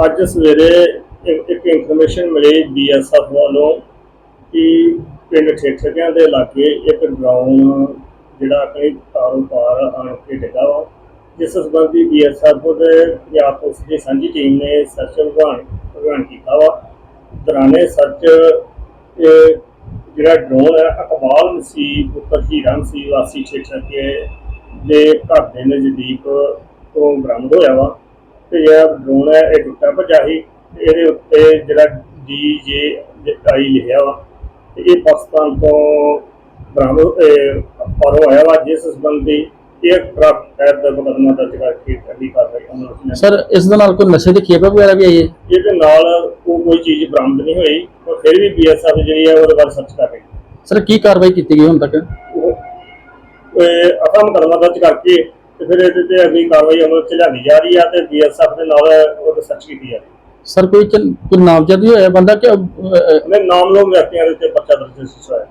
ਅੱਜ ਸਵੇਰੇ ਇੱਕ ਇੱਕ ਇਨਫੋਰਮੇਸ਼ਨ ਮਿਲੀ ਬੀਐਸਐਫ ਵੱਲੋਂ ਕਿ ਪਿੰਡ ਠੇਠਿਆਂ ਦੇ ਇਲਾਕੇ ਇੱਕ ਡਰਾਉਨ ਜਿਹੜਾ ਆਪਣੇ ਤਾਰੋਂ ਪਾਰ ਆਣ ਕੇ ਡਿੱਗਾ ਵਾ, ਜਿਸ ਸੰਬੰਧੀ ਬੀਐਸਐਫ ਦੇ ਪੰਜਾਬ ਪੁਲਿਸ ਦੀ ਸਾਂਝੀ ਟੀਮ ਨੇ ਸਰਚ ਅਭਿਆਨ ਅਭਿਆਨ ਕੀਤਾ ਵਾ। ਦੌਰਾਨੇ ਸਰਚ ਜਿਹੜਾ ਡਰੋਨ ਹੈ, ਅਕਬਾਲ ਸੀ ਪੁੱਤਰ ਹੀਰਾ ਸੀ ਵਾਸੀ ਠੇਠੇ ਦੇ ਘਰ ਦੇ ਨਜ਼ਦੀਕ ਤੋਂ ਬਰਾਮਦ ਹੋਇਆ ਵਾ। ਤੇ ਇਹ ਡਰੋਨ ਹੈ ਇਹ ਟੁੱਟਾ ਭੱਜਾ ਸੀ ਤੇ ਇਹਦੇ ਉੱਤੇ ਜਿਹੜਾ ਡੀ ਜੇ ਆਈ ਲਿਖਿਆ ਵਾ ਤੇ ਇਹ ਪਾਕਿਸਤਾਨ ਤੋਂ ਬਰਾਮਦ ਪਾਰੋ ਆਇਆ ਵਾ ਜਿਸ ਸੰਬੰਧੀ ਏਅਰਕ੍ਰਾਫਟ ਟਾਇਰ ਦਾ ਮੁਕੱਦਮਾ ਦਰਜ ਕਰਕੇ ਅਗਲੀ ਕਾਰਵਾਈ ਅਮਲ। ਸਰ ਇਸ ਦੇ ਨਾਲ ਕੋਈ ਨਸ਼ੇ ਦੀ ਖੇਪ ਵਗੈਰਾ ਵੀ ਆਈ ਹੈ? ਇਹਦੇ ਨਾਲ ਉਹ ਕੋਈ ਚੀਜ਼ ਬਰਾਮਦ ਨਹੀਂ ਹੋਈ ਪਰ ਫਿਰ ਵੀ ਬੀਐਸਐਫ ਜਿਹੜੀ ਹੈ ਉਹਦੇ ਬਾਰੇ ਸਰਚ ਕਰ ਰਹੀ ਸਰ ਕੀ ਕਾਰਵਾਈ ਕੀਤੀ ਗਈ ਹੁਣ ਤੱਕ? ਉਹ ਅਸਾਂ ਮੁਕੱਦਮਾ ਦਰਜ ਕਰਕੇ ਤੇ ਫਿਰ ਇਹਦੇ ਤੇ ਅਗਲੀ ਕਾਰਵਾਈ ਅਮਲ ਵਿੱਚ ਲਿਆਂਦੀ ਜਾ ਰਹੀ ਹੈ ਤੇ ਬੀਐਸਐਫ ਦੇ ਨਾਲ ਉਹ ਸਰਚ ਕੀਤੀ ਜਾ ਰਹੀ ਹੈ ਸਰ ਕੋਈ ਚ- ਕੋਈ ਨਾਮਜ਼ਦ ਵੀ ਹੋਇਆ ਬੰਦਾ ਕਿ ਅਹ, ਅਹ, ਉਹਨੇ ਨਾਮ ਲੋ ਵਿਅਕਤੀਆਂ ਦੇ ਉੱਤੇ ਪਰਚਾ ਦਰਜ ਹੋਇਆ।